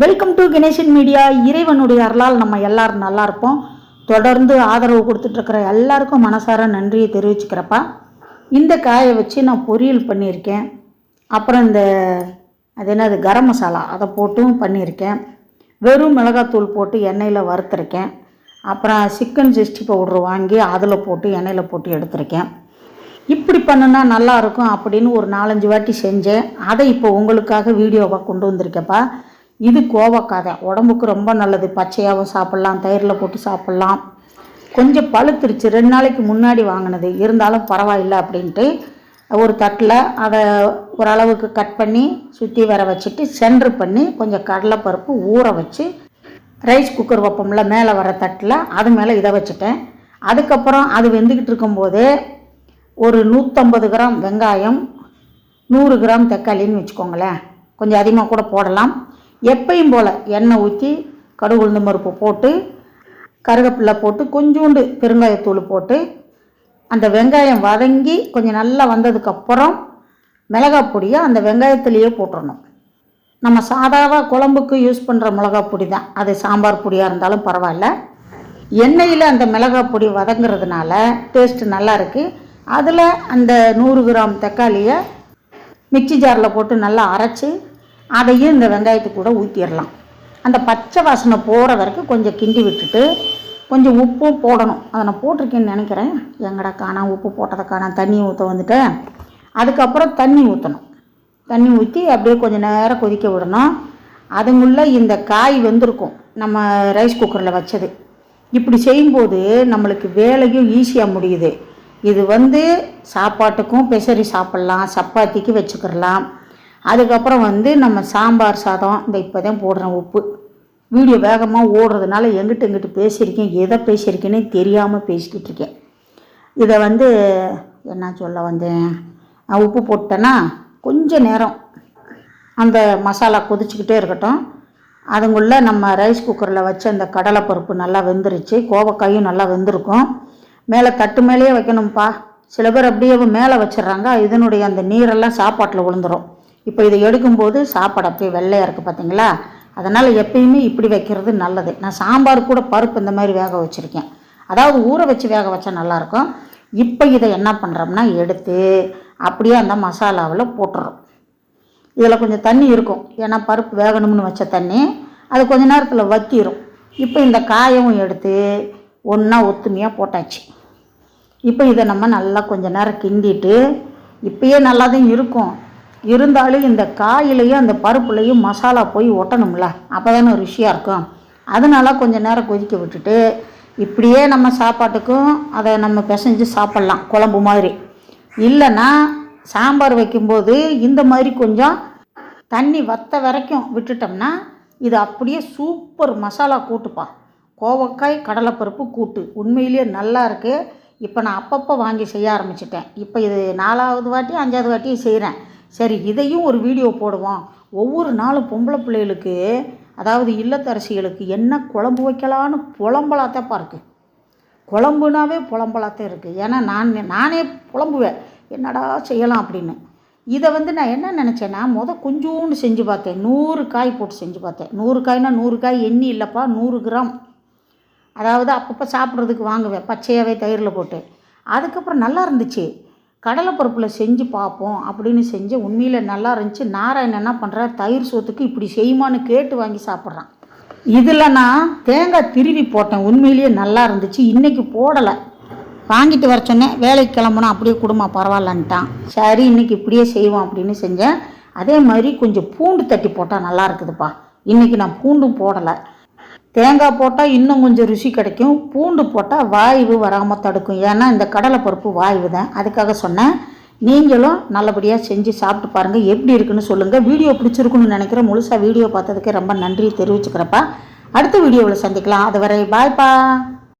Welcome to Ganesan media இறைவனுடைய அருளால் நம்ம எல்லாரும் நல்லா இருப்போம். தொடர்ந்து ஆதரவு கொடுத்துட்ருக்கிற எல்லாருக்கும் மனசார நன்றியை தெரிவிச்சுக்கிறப்பா. இந்த காயை வச்சு நான் பொரியல் பண்ணியிருக்கேன். அப்புறம் இந்த அது என்னது கரம் மசாலா அதை போட்டும் பண்ணியிருக்கேன். வெறும் மிளகாத்தூள் போட்டு எண்ணெயில் வறுத்துருக்கேன். அப்புறம் சிக்கன் சிக்ஸ்டி பவுடர் வாங்கி அதில் போட்டு எண்ணெயில் போட்டு எடுத்திருக்கேன். இப்படி பண்ணுனா நல்லாயிருக்கும் அப்படின்னு ஒரு நாலஞ்சு வாட்டி செஞ்சேன். அதை இப்போ உங்களுக்காக வீடியோவாக கொண்டு வந்திருக்கேப்பா இது கோவக்காதை உடம்புக்கு ரொம்ப நல்லது. பச்சையாகவும் சாப்பிட்லாம் தயிரில் போட்டு சாப்பிட்லாம். கொஞ்சம் பழுத்துருச்சு ரெண்டு நாளைக்கு முன்னாடி வாங்கினது. இருந்தாலும் பரவாயில்லை அப்படின்ட்டு ஒரு தட்டில் அதை ஓரளவுக்கு கட் பண்ணி சுற்றி வர வச்சுட்டு சென்ட்ரு பண்ணி கொஞ்சம் கடலைப்பருப்பு ஊற வச்சு ரைஸ் குக்கர் வைப்போம்ல மேலே வர தட்டில் அது மேலே இதை வச்சுட்டேன். அதுக்கப்புறம் அது வெந்துக்கிட்டு இருக்கும்போது ஒரு நூற்றம்பது கிராம் வெங்காயம் நூறு கிராம் தக்காளின்னு வச்சுக்கோங்களேன். கொஞ்சம் அதிகமாக கூட போடலாம். எப்பையும் போல் எண்ணெய் ஊற்றி கடுகு உளுந்து பருப்பு போட்டு கருவேப்பிலை போட்டு கொஞ்சோண்டு பெருங்காயத்தூள் போட்டு அந்த வெங்காயம் வதங்கி கொஞ்சம் நல்லா வந்ததுக்கப்புறம் மிளகாய் பொடியை அந்த வெங்காயத்துலேயே போட்டுறணும். நம்ம சாதாவாக குழம்புக்கு யூஸ் பண்ணுற மிளகாய் பொடி தான். அது சாம்பார் பொடியாக இருந்தாலும் பரவாயில்ல. எண்ணெயில் அந்த மிளகாய் பொடி வதங்குறதுனால டேஸ்ட்டு நல்லா இருக்குது அதில் அந்த நூறு கிராம் தக்காளியை மிக்ஸி ஜாரில் போட்டு நல்லா அரைச்சி அதையும் இந்த வெங்காயத்துக்கு கூட ஊற்றிடலாம் அந்த பச்சை வாசனை போகிற வரைக்கும் கொஞ்சம் கிண்டி விட்டுட்டு கொஞ்சம் உப்பும் போடணும். அதை நான் போட்டிருக்கேன்னு நினைக்கிறேன். எங்கடா காணா உப்பு போட்டதை காணா தண்ணி ஊற்ற வந்துட்டேன் அதுக்கப்புறம் தண்ணி ஊற்றணும் தண்ணி ஊற்றி அப்படியே கொஞ்சம் நேரம் கொதிக்க விடணும். அதுங்குள்ள இந்த காய் வெந்திருக்கும். நம்ம ரைஸ் குக்கரில் வச்சது. இப்படி செய்யும்போது நம்மளுக்கு வேலையும் ஈஸியாக முடியுது. இது வந்து சாப்பாட்டுக்கும் பெசரி சாப்பிட்லாம் சப்பாத்திக்கு வச்சுக்கிடலாம். அதுக்கப்புறம் வந்து நம்ம சாம்பார் சாதம் இந்த இப்போ தான் போடுறேன் உப்பு. வீடியோ வேகமாக ஓடுறதுனால எங்கிட்ட எங்கிட்ட பேசியிருக்கேன். எதை பேசியிருக்கேனே தெரியாமல் பேசிக்கிட்டு இருக்கேன். இதை வந்து என்ன சொல்ல வந்தேன்? நான் உப்பு போட்டேன்னா கொஞ்ச நேரம் அந்த மசாலா கொதிச்சுக்கிட்டே இருக்கட்டும். அதுங்குள்ளே நம்ம ரைஸ் குக்கரில் வச்ச அந்த கடலைப்பருப்பு நல்லா வெந்துருச்சு. கோவக்காயும் நல்லா வெந்திருக்கும். மேலே தட்டு மேலேயே வைக்கணும்ப்பா சில பேர் அப்படியே மேலே வச்சிடுறாங்க. இதனுடைய அந்த நீரெல்லாம் சாப்பாட்டில் விழுந்துரும் இப்போ இதை எடுக்கும்போது சாப்பாடு அப்படியே வெள்ளையாக இருக்குது பார்த்தீங்களா? அதனால் எப்பயுமே இப்படி வைக்கிறது நல்லது. நான் சாம்பார் கூட பருப்பு இந்த மாதிரி வேக வச்சுருக்கேன். அதாவது ஊற வச்சு வேக வச்சா நல்லாயிருக்கும். இப்போ இதை என்ன பண்ணுறோம்னா எடுத்து அப்படியே அந்த மசாலாவில் போட்டுறோம். இதில் கொஞ்சம் தண்ணி இருக்கும். ஏன்னா பருப்பு வேகணும்னு வச்ச தண்ணி அது கொஞ்ச நேரத்தில் வத்திரும். இப்போ இந்த காயவும் எடுத்து ஒன்றா ஒத்துமையாக போட்டாச்சு. இப்போ இதை நம்ம நல்லா கொஞ்ச நேரம் கிண்டிட்டு இப்போயே நல்லா தான் இருக்கும். இருந்தாலும் இந்த காயிலையும் அந்த பருப்புலையும் மசாலா போய் ஒட்டணும்ல. அப்போ தானே ருசியாக இருக்கும். அதனால கொஞ்சம் நேரம் கொதிக்க விட்டுட்டு இப்படியே நம்ம சாப்பாட்டுக்கும் அதை நம்ம பிசைஞ்சு சாப்பிட்லாம் குழம்பு மாதிரி. இல்லைன்னா சாம்பார் வைக்கும்போது இந்த மாதிரி கொஞ்சம் தண்ணி வத்த வரைக்கும் விட்டுட்டோம்னா இது அப்படியே சூப்பர் மசாலா கூட்டுப்பா. கோவக்காய் கடலைப்பருப்பு கூட்டு. உண்மையிலேயே நல்லா இருக்குது இப்போ நான் அப்பப்போ வாங்கி செய்ய ஆரம்பிச்சிட்டேன். இப்போ இது நாலாவது வாட்டி அஞ்சாவது வாட்டியும் செய்கிறேன் சரி இதையும் ஒரு வீடியோ போடுவோம். ஒவ்வொரு நாளும் பொம்பளை பிள்ளைகளுக்கு அதாவது இல்லத்தரசிகளுக்கு என்ன குழம்பு வைக்கலான்னு புலம்பலாத்தான் பாருக்கு. குழம்புனாவே புலம்பலாத்தான் இருக்குது ஏன்னா நான் நானே புலம்புவேன். என்னடா செய்யலாம் அப்படின்னு. இதை வந்து நான் என்ன நினச்சேன்னா முத கொஞ்சோண்டு செஞ்சு பார்த்தேன். நூறு காய் போட்டு செஞ்சு பார்த்தேன். நூறு காய்னா நூறு காய் எண்ணி இல்லைப்பா நூறு கிராம். அதாவது அப்பப்போ சாப்பிட்றதுக்கு வாங்குவேன். பச்சையாகவே தயிரில் போட்டு. அதுக்கப்புறம் நல்லா இருந்துச்சு. கடலைப்பருப்பில் செஞ்சு பார்ப்போம் அப்படின்னு செஞ்சு உண்மையில் நல்லா இருந்துச்சு. நாராயணன் என்ன பண்ணுறா தயிர் சோத்துக்கு இப்படி செய்யுமான்னு கேட்டு வாங்கி சாப்பிட்றான். இதில் நான் தேங்காய் திருவி போட்டேன். உண்மையிலேயே நல்லா இருந்துச்சு. இன்றைக்கி போடலை. வாங்கிட்டு வர சொன்னேன். வேலைக்கு கிளம்புனா அப்படியே குடும்பம் பரவாயில்லன்ட்டான். சரி இன்றைக்கி இப்படியே செய்வோம் அப்படின்னு செஞ்சேன். அதே மாதிரி கொஞ்சம் பூண்டு தட்டி போட்டால் நல்லா இருக்குதுப்பா. இன்றைக்கி நான் பூண்டும் போடலை. தேங்காய் போட்டால் இன்னும் கொஞ்சம் ருசி கிடைக்கும். பூண்டு போட்டால் வாய்வு வராமல் தடுக்கும். ஏன்னா இந்த கடலைப்பருப்பு வாய்வு தான். அதுக்காக சொன்னேன். நீங்களும் நல்லபடியாக செஞ்சு சாப்பிட்டு பாருங்கள் எப்படி இருக்குன்னு சொல்லுங்கள் வீடியோ பிடிச்சிருக்குன்னு நினைக்கிறேன். முழுசாக வீடியோ பார்த்ததுக்கு ரொம்ப நன்றி தெரிவிச்சுக்கிறப்பா அடுத்த வீடியோவில் சந்திக்கலாம். அதுவரை பாய்ப்பா